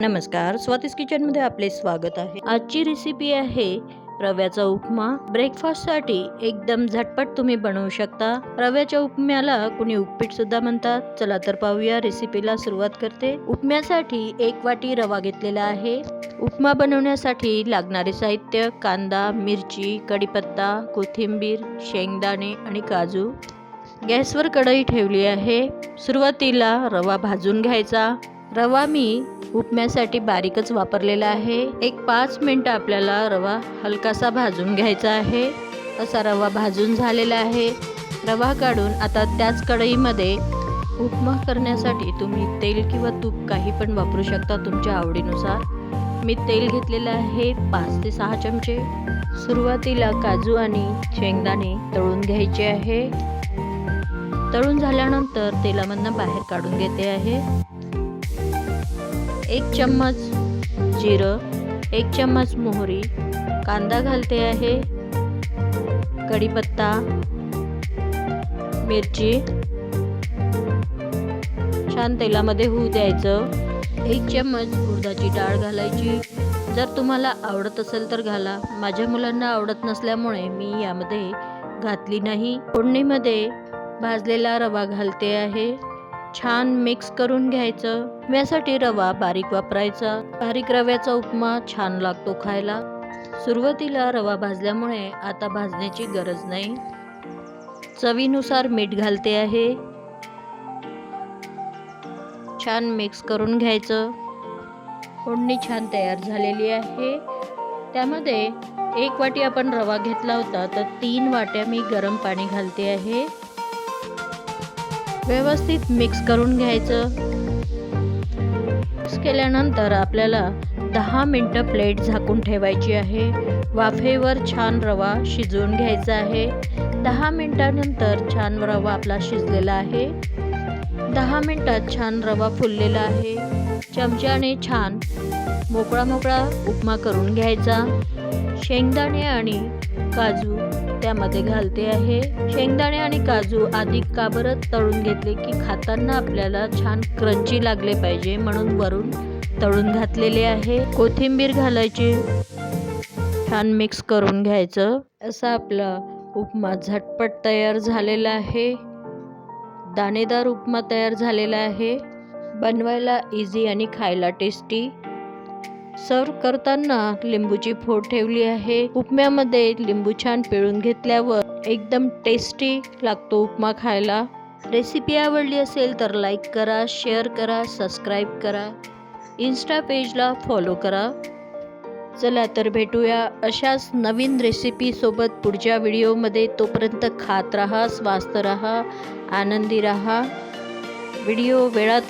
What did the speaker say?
नमस्कार स्वातीस किचनमध्ये आपले स्वागत आहे. आजची रेसिपी आहे रव्याचा उपमा. ब्रेकफास्टसाठी एकदम झटपट तुम्ही बनवू शकता. रव्याच्या उपम्याला कुणी उपपीठ सुद्धा म्हणतात. चला तर पाहूया रेसिपीला सुरुवात करते. उपम्यासाठी एक वाटी रवा घेतलेला आहे. उपमा बनवण्यासाठी लागणारे साहित्य कांदा मिरची कढीपत्ता कोथिंबीर शेंगदाणे आणि काजू. गॅसवर कढई ठेवली आहे. सुरुवातीला रवा भाजून घ्यायचा. रवा मी उपम्यासाठी बारीकच वापरलेला आहे. एक पाच मिनटं आपल्याला रवा हलकासा भाजून घ्यायचा आहे. असा रवा भाजून झालेला आहे. रवा काढून आता त्याच कढईमध्ये उपमा करण्यासाठी तुम्ही तेल किंवा तूप काही पण वापरू शकता तुमच्या आवडीनुसार. मी तेल घेतलेलं आहे पाच ते सहा चमचे. सुरुवातीला काजू आणि शेंगदाणे तळून घ्यायचे आहे. तळून झाल्यानंतर तेलामधनं बाहेर काढून घेते आहे. एक चम्मच जिरं एक चम्मच मोहरी कांदा घालते आहे कढीपत्ता मिरची. छान तेलामध्ये होऊ द्यायचं. एक चम्मच उडदाची डाळ घालायची. जर तुम्हाला आवडत असेल तर घाला. माझ्या मुलांना आवडत नसल्यामुळे मी यामध्ये घातली नाही. फोडणीमध्ये भाजलेला रवा घालते आहे. छान मिक्स करून घ्यायचं. यासाठी रवा बारीक वापरायचा. बारीक रव्याचा उपमा छान लागतो खायला. सुरुवातीला रवा भाजल्यामुळे आता भाजण्याची गरज नाही. चवीनुसार मीठ घालते आहे. छान मिक्स करून घ्यायचं. फोडणी छान तयार झालेली आहे. त्यामध्ये एक वाटी आपण रवा घेतला होता तर तीन वाट्या मी गरम पाणी घालते आहे. व्यवस्थित मिक्स करून घ्यायचं. मिक्स केल्यानंतर आपल्याला दहा मिनटं प्लेट झाकून ठेवायची आहे. वाफेवर छान रवा शिजवून घ्यायचा आहे. दहा मिनटानंतर छान रवा आपला शिजलेला आहे. दहा मिनटात छान रवा फुललेला आहे. चमच्याने छान मोकळा मोकळा उपमा करून घ्यायचा. शेंगदाणे आणि काजू त्यामध्ये घालते आहे. शेंगदाणे आणि काजू आधी काबरत तळून घेतले की खाताना आपल्याला छान क्रंची लागले पाहिजे म्हणून वरून तळून घातलेले आहे. कोथिंबीर घालायची. छान मिक्स करून घ्यायचं. असा आपला उपमा झटपट तयार झालेला आहे. दाणेदार उपमा तयार झालेला आहे. बनवायला इझी आणि खायला टेस्टी सर्व करताना लिंबूची फोड ठेवली आहे. उपम्यामध्ये लिंबू छान पिळून घेतल्यावर एकदम टेस्टी लागतो उपमा खायला. रेसिपी आवडली असेल तर लाईक करा शेअर करा सबस्क्राईब करा. इन्स्टा पेजला फॉलो करा. चला तर भेटूया अशाच नवीन रेसिपीसोबत पुढच्या व्हिडिओमध्ये तोपर्यंत खात राहा स्वास्थ राहा आनंदी राहा. व्हिडिओ वेळात